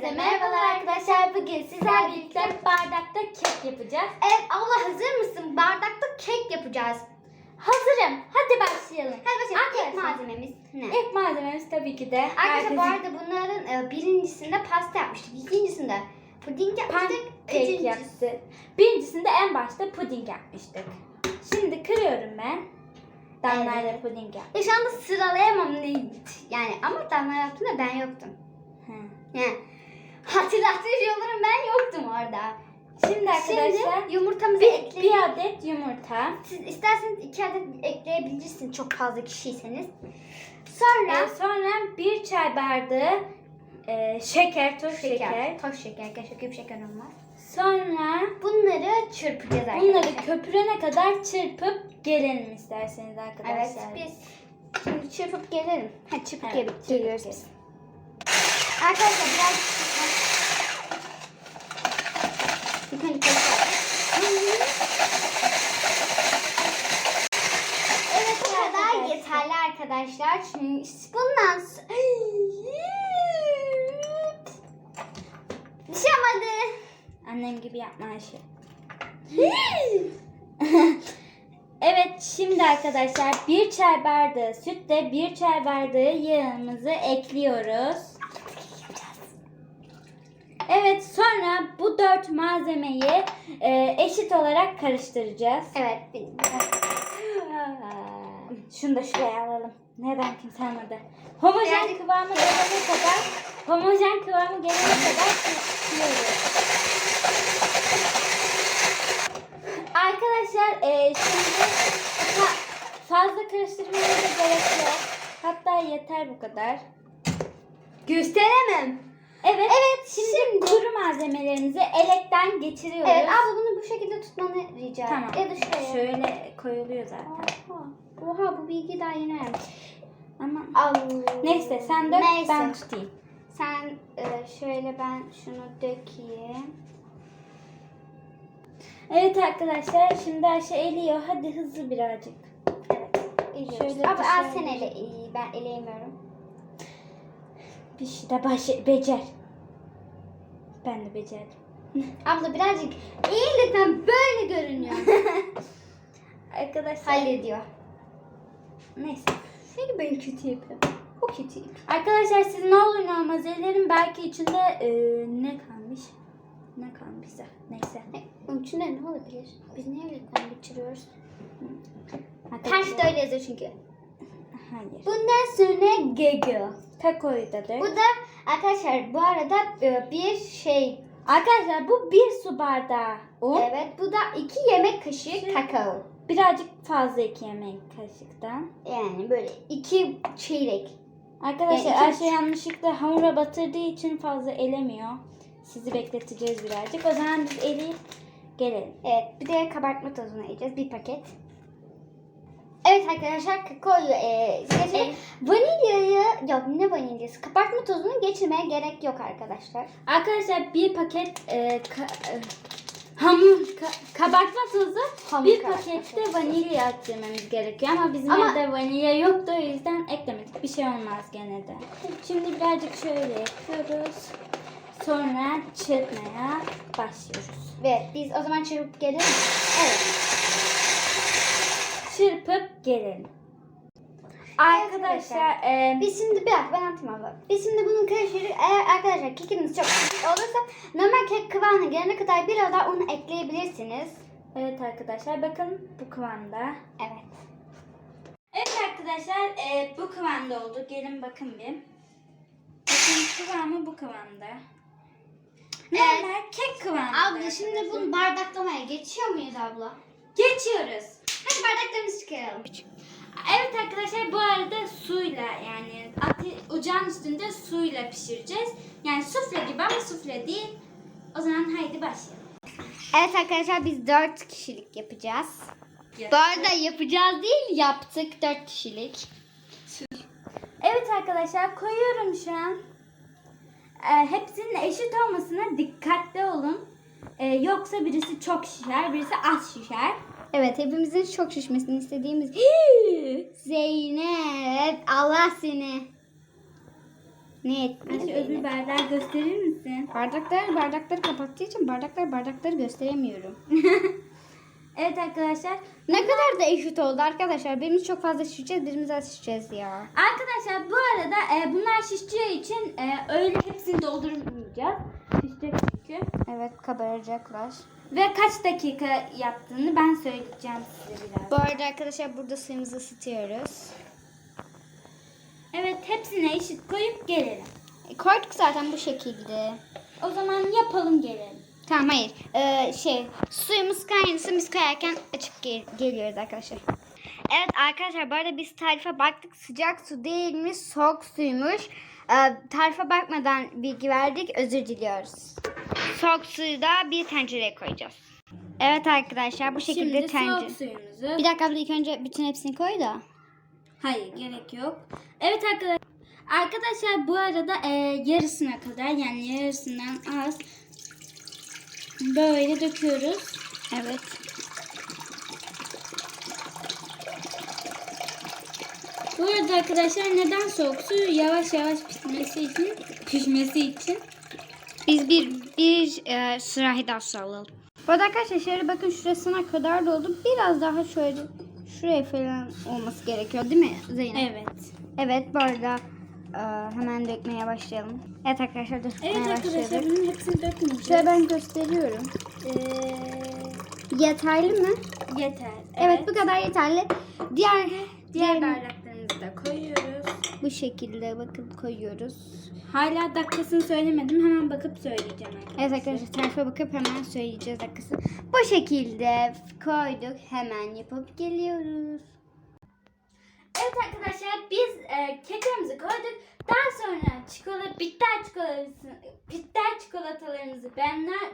Herkese merhabalar arkadaşlar. Bugün sizlerle birlikte bardakta kek yapacağız. Evet abla hazır mısın? Bardakta kek yapacağız. Hazırım. Hadi başlayalım. Hadi başlayalım. İlk Arkadaşlar, malzememiz ne? İlk malzememiz tabii ki de Arkadaşlar bu arada bunların e, birincisinde pasta yapmıştık. İkincisinde puding yapmıştık. pankek Üçüncüsü- yaptı. Birincisinde en başta puding yapmıştık. Şimdi kırıyorum ben. Damlayla Evet. puding yap. Ya şu anda sıralayamam ne yani ama damla yaptığında ben yoktum. Yani hatırlattırıcı olurum ben yoktum orada. Şimdi arkadaşlar Şimdi yumurtamızı bir, ekleyelim. bir adet yumurta. Siz isterseniz iki adet ekleyebilirsiniz çok fazla kişiyseniz. Sonra Ee, sonra bir çay bardağı e, şeker, toz şeker. Toz şeker. Gerçekten küp şeker olmaz. Sonra Bunları çırpacağız arkadaşlar. bunları köpürene kadar çırpıp gelelim isterseniz arkadaşlar. Evet biz şimdi çırpıp gelelim. Ha çırpıp Evet, geliyoruz gelelim. biz. Arkadaşlar biraz Evet bu kadar yeterli arkadaşlar. Şimdi bundan. Bir şey olmadı. Annem gibi yapma Ayşe. evet şimdi arkadaşlar bir çay bardağı sütte bir çay bardağı yağımızı ekliyoruz. Evet sonra bu dört malzemeyi e, eşit olarak karıştıracağız. Evet. Şunu da şuraya alalım. Neden kimse almadı? Homojen Yani- kıvamı gelene kadar homojen kıvamı gelene kadar karıştırıyoruz. Arkadaşlar e, şimdi fa- fazla karıştırmaya da gerek yok. Hatta yeter bu kadar. Gösteremem. Evet. Evet, Şimdi, şimdi- kuru malzemelerimizi elekten geçiriyoruz. Evet abla bunu bu şekilde tutmanı rica ederim. Tamam. Ya da şuraya. Şöyle koyuluyor zaten. Oha. Oha bu bilgi daha yeni öğrendim. Ama Allah. neyse sen dök Neyse. ben tutayım. Sen e, şöyle ben şunu dökeyim. Evet arkadaşlar şimdi Ayşe eliyor. Hadi hızlı birazcık. Evet. Şöyle Ama dışarı- al sen ele. Ben eleyemiyorum. Bir şey de baş becer. Ben de becerdim. Abla birazcık lütfen böyle görünüyor. Arkadaşlar Hallediyor. neyse. Çünkü ben kötü yapıyorum. O kötü yapıyor. Arkadaşlar siz ne olur ne olmaz ellerin belki içinde e, ne kalmış? Ne kalmışsa neyse. Ne, Onun içinde ne olabilir? Biz niye lütfen geçiriyoruz? Arkadaşlar- Ters de öyle yazıyor çünkü. Hayır. Bundan sonra da dök. Bu da arkadaşlar bu arada e, bir şey. Arkadaşlar bu bir su bardağı un. Evet bu da iki yemek kaşığı kakao. Birazcık fazla iki yemek kaşıktan. Yani böyle iki çeyrek. Arkadaşlar Yani Ayşe yanlışlıkla hamura batırdığı için fazla elemiyor. Sizi bekleteceğiz birazcık. O zaman biz eleyip gelelim. Evet bir de kabartma tozunu yiyeceğiz. Bir paket. Evet arkadaşlar kakaoyu e, geçirmek. Vanilyayı yok ne vanilyası kabartma tozunu geçirmeye gerek yok arkadaşlar. Arkadaşlar bir paket e, ka- e, hamur ka- kabartma tozu Hamur bir pakette tozu. vanilya eklememiz gerekiyor ama bizim Ama- evde vanilya yoktu o yüzden eklemedik. Bir şey olmaz gene de. Şimdi birazcık şöyle yapıyoruz. Sonra çırpmaya başlıyoruz. Evet biz o zaman çırpıp gelelim. Evet. Çırpıp gelelim. Arkadaşlar e, Biz şimdi bir dakika ben anlatayım abla. Biz şimdi bunun karıştırdık. Eğer arkadaşlar kekiniz çok küçük olursa normal kek kıvamına gelene kadar biraz daha un ekleyebilirsiniz. evet arkadaşlar bakın bu kıvamda. Evet. Evet arkadaşlar e, bu kıvamda oldu. Gelin bakın bir. Bakın kıvamı bu kıvamda. Normal kek kıvamında. Abla şimdi bunu bardaklamaya geçiyor muyuz abla? geçiyoruz. Hadi bardaklarımızı çıkaralım. Evet arkadaşlar bu arada suyla yani ate- ocağın üstünde suyla pişireceğiz. Yani sufle gibi ama sufle değil. O zaman haydi başlayalım. Evet arkadaşlar biz 4 kişilik yapacağız. Bu arada yapacağız değil yaptık 4 kişilik. Evet arkadaşlar koyuyorum şu an. Ee, hepsinin eşit olmasına dikkatli olun. Ee, yoksa birisi çok şişer, birisi az şişer. Evet hepimizin çok şişmesini istediğimiz Zeynep Allah seni. Ne Ayşe etmiyor öbür bardağı gösterir misin? Bardaklar bardakları kapattığı için bardaklar bardakları gösteremiyorum. Evet arkadaşlar. Ne kadar da eşit oldu arkadaşlar. Birimiz çok fazla şişeceğiz, birimiz az şişeceğiz ya. Arkadaşlar bu arada e, bunlar şişeceği için e, öyle hepsini doldurmayacağız. Şişecek çünkü. Evet kabaracaklar. Ve kaç dakika yaptığını ben söyleyeceğim size biraz. Bu arada arkadaşlar burada suyumuzu ısıtıyoruz. Evet hepsine eşit koyup gelelim. E, koyduk zaten bu şekilde. O zaman yapalım gelelim. Tamam hayır. Ee, şey suyumuz kaynasın biz kayarken açıp gel- geliyoruz arkadaşlar. Evet arkadaşlar bu arada biz tarife baktık. Sıcak su değilmiş, soğuk suymuş. Ee, tarife bakmadan bilgi verdik. Özür diliyoruz. Soğuk suyu da bir tencereye koyacağız. Evet arkadaşlar bu şekilde Şimdi tencere. soğuk suyumuzu. Bir dakika abla ilk önce bütün hepsini koy da. Hayır gerek yok. Evet arkadaşlar. Arkadaşlar bu arada e, yarısına kadar yani yarısından az böyle döküyoruz. Evet. Bu arada arkadaşlar neden soğuk su yavaş yavaş pişmesi için pişmesi için Biz bir bir e, sürahi daha su alalım. Bu arada arkadaşlar şöyle bakın şurasına kadar doldu. Biraz daha şöyle şuraya falan olması gerekiyor değil mi Zeynep? evet. Evet bu arada e, hemen dökmeye başlayalım. Evet arkadaşlar dökmeye Evet arkadaşlar başladık. bunun hepsini dökmeyeceğiz. Şöyle ben gösteriyorum. Ee, Yeterli mi? yeter. Evet. bu kadar yeterli. Diğer diğer diğer koyuyoruz. Bu şekilde bakın koyuyoruz. Hala dakikasını söylemedim. Hemen bakıp söyleyeceğim arkadaşlar. Evet arkadaşlar tarife bakıp hemen söyleyeceğiz dakikası. Bu şekilde koyduk. Hemen yapıp geliyoruz. Evet arkadaşlar biz e, kekimizi koyduk. Daha sonra çikolata, bitter çikolatası, bitter çikolatalarımızı benler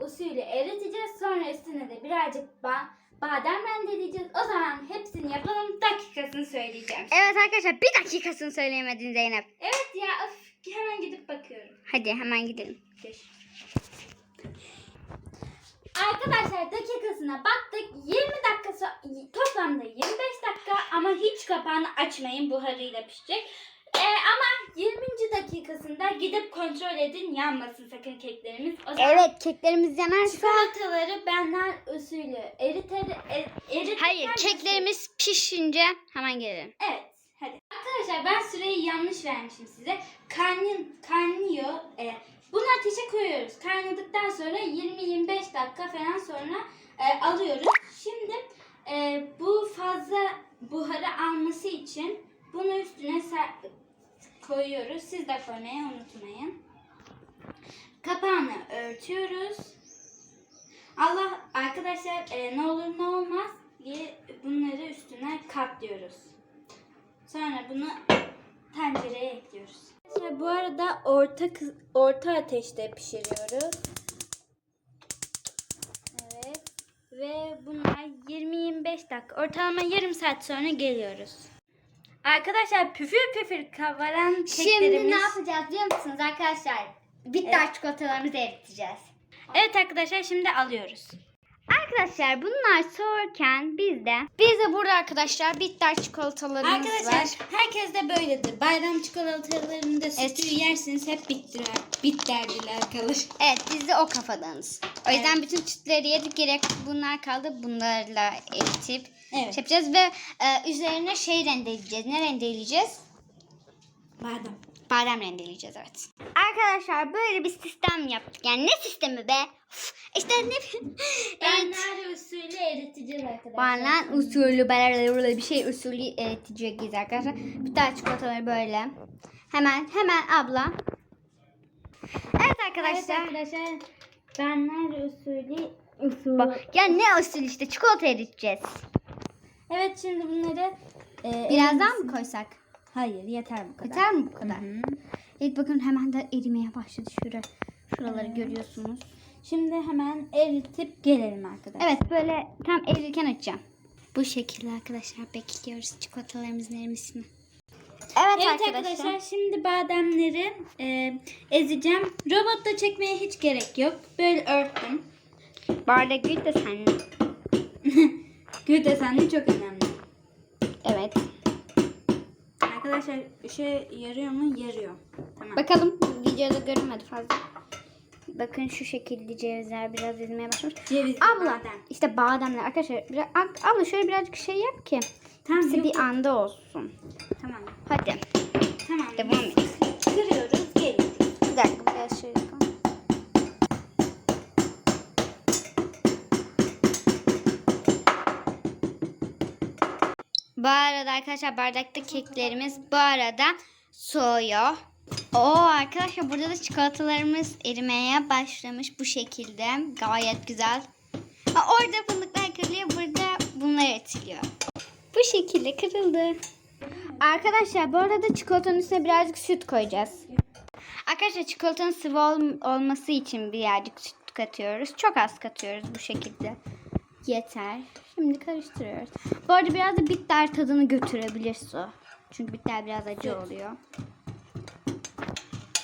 usulü eriteceğiz. Sonra üstüne de birazcık ba badem rendeleyeceğiz. O zaman hepsini yapalım. Dakikasını söyleyeceğim. Evet arkadaşlar bir dakikasını söyleyemedin Zeynep. Evet ya öf, hemen gidip bakıyorum. Hadi hemen gidelim. Arkadaşlar dakikasına baktık. 20 dakika so- toplamda 25 dakika ama hiç kapağını açmayın buharıyla pişecek. Ee, ama 20. dakikasında gidip kontrol edin yanmasın sakın keklerimiz. O zaman Evet keklerimiz yanarsa. çikolataları benler usulü eriter, er, eritirken Hayır keklerimiz pişince hemen gelelim. Evet. Hadi. Arkadaşlar ben süreyi yanlış vermişim size. Kaynın, kaynıyor. E, bunu ateşe koyuyoruz. Kaynadıktan sonra 20-25 dakika falan sonra e, alıyoruz. Şimdi e, bu fazla buharı alması için koyuyoruz. Siz de koymayı unutmayın. Kapağını örtüyoruz. Allah arkadaşlar e, ne olur ne olmaz bunları üstüne katlıyoruz. Sonra bunu tencereye ekliyoruz. Arkadaşlar bu arada orta orta ateşte pişiriyoruz. Evet. Ve bunlar 20-25 dakika. Ortalama yarım saat sonra geliyoruz. Arkadaşlar püfür püfür kabaran keklerimiz. Şimdi ne yapacağız biliyor musunuz arkadaşlar? Bitter çikolatalarımızı eriteceğiz. Evet arkadaşlar şimdi alıyoruz. Arkadaşlar bunlar soğurken biz de biz de burada arkadaşlar bitter çikolatalarımız var. Arkadaşlar herkes de böyledir. Bayram çikolatalarında sütü Evet. yersiniz hep bittiler. Bitterdiler kalır. Evet biz de o kafadanız. O yüzden bütün sütleri yedik gerek bunlar kaldı bunlarla eritip Evet. şey yapacağız ve e, üzerine şey rendeleyeceğiz. Ne rendeleyeceğiz? Badem. Badem rendeleyeceğiz evet. Arkadaşlar böyle bir sistem yaptık. Yani ne sistemi be? Uf, işte ne evet. Benler usulü eriteceğiz arkadaşlar. Banan usulü böyle bir şey usulü eriteceğiz arkadaşlar. Bir tane çikolataları böyle. Hemen hemen abla. Evet Evet arkadaşlar. arkadaşlar. Benler usulü usulü. Bak, ya ne usul işte çikolata eriteceğiz. Evet şimdi bunları e, Biraz daha erisin. mı koysak? Hayır yeter bu kadar. Yeter mi bu kadar? Hı. Evet bakın hemen de erimeye başladı şura. Şuraları Evet. görüyorsunuz. Şimdi hemen eritip gelelim arkadaşlar. Evet böyle tam erirken açacağım. Bu şekilde arkadaşlar bekliyoruz çikolatalarımızın erimesini. Evet, Evet arkadaşlar. şimdi bademleri e, ezeceğim. Robotta çekmeye hiç gerek yok. Böyle örttüm. Bardak gül de senin. Gül deseni çok önemli. Evet. Arkadaşlar şey yarıyor mu? Yarıyor. Tamam. Bakalım videoda görünmedi fazla. Bakın şu şekilde cevizler biraz ezmeye başlamış. Ceviz, Abla badem. işte bademler arkadaşlar. Biraz, ab- abla şöyle birazcık şey yap ki. Tamam, Hepsi bir anda olsun. Tamam. Hadi Tamam. devam et. Kırıyoruz, geliyoruz. Bir dakika biraz şöyle Bu arada arkadaşlar bardakta keklerimiz bu arada soğuyor. Oo arkadaşlar burada da çikolatalarımız erimeye başlamış bu şekilde. Gayet güzel. Aa, orada fındıklar kırılıyor. Burada bunlar etiliyor. Bu şekilde kırıldı. Arkadaşlar bu arada çikolatanın üstüne birazcık süt koyacağız. Arkadaşlar çikolatanın sıvı ol- olması için birazcık süt katıyoruz. Çok az katıyoruz bu şekilde. Yeter. Şimdi karıştırıyoruz. Bu arada biraz da bitter tadını götürebilir su. Çünkü bitter biraz acı oluyor.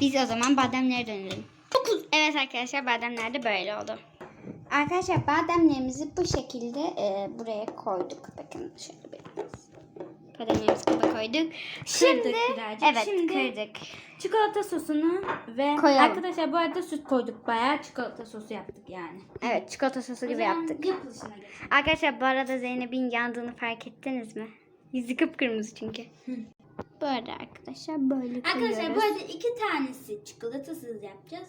Biz o zaman bademlere dönelim. Evet arkadaşlar bademler de böyle oldu. Arkadaşlar bademlerimizi bu şekilde e, buraya koyduk. Bakın şöyle Bademlerimizi kaba koyduk. Şimdi birazcık. evet Şimdi- kırdık. Çikolata sosunu ve Koyalım. arkadaşlar bu arada süt koyduk. Bayağı çikolata sosu yaptık yani. Evet çikolata sosu O gibi yaptık. Yapılışına geçelim. Arkadaşlar bu arada Zeynep'in yandığını fark ettiniz mi? Yüzü kıpkırmızı çünkü. Bu arada arkadaşlar böyle koyuyoruz. Arkadaşlar bu arada iki tanesi çikolatasız yapacağız.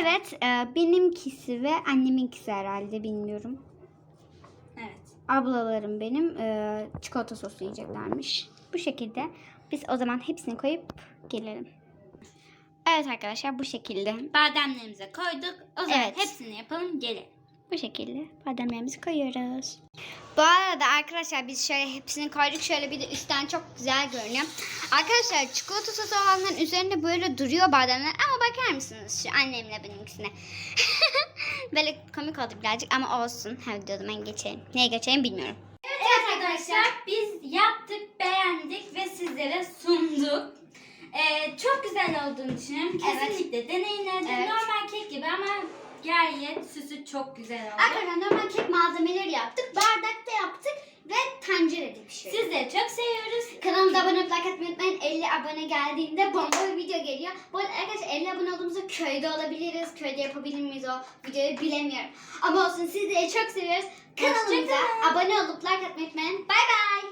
Evet e, benimkisi ve anneminkisi herhalde bilmiyorum. Ablalarım benim e, çikolata sosu yiyeceklermiş. Bu şekilde biz o zaman hepsini koyup gelelim. Evet arkadaşlar bu şekilde. Bademlerimize koyduk. O zaman Evet. hepsini yapalım gelelim. Bu şekilde bademlerimizi koyuyoruz. Bu arada arkadaşlar biz şöyle hepsini koyduk. Şöyle bir de üstten çok güzel görünüyor. Arkadaşlar çikolata sosu olanların üzerinde böyle duruyor bademler. Ama bakar mısınız şu annemle benimkisine? böyle komik oldu birazcık ama olsun. Hadi o zaman geçelim. Neye geçelim bilmiyorum. Evet arkadaşlar biz yaptık, beğendik ve sizlere sunduk. Ee, çok güzel olduğunu düşünüyorum. Evet. Kesinlikle deneyimledim. Evet. Normal kek gibi ama gayet süsü çok güzel oldu. Arkadaşlar normal kek malzemeleri yaptık. Bardakta yaptık ve tencerede pişirdik. Sizleri çok seviyoruz. Kanalımıza abone olup like atmayı unutmayın. 50 abone geldiğinde bomba bir video geliyor. Bu arada arkadaşlar 50 abone olduğumuzda köyde olabiliriz. Köyde yapabilir miyiz o videoyu bilemiyorum. Ama olsun sizleri çok seviyoruz. Kanalımıza abone olup like atmayı unutmayın. Bay bay.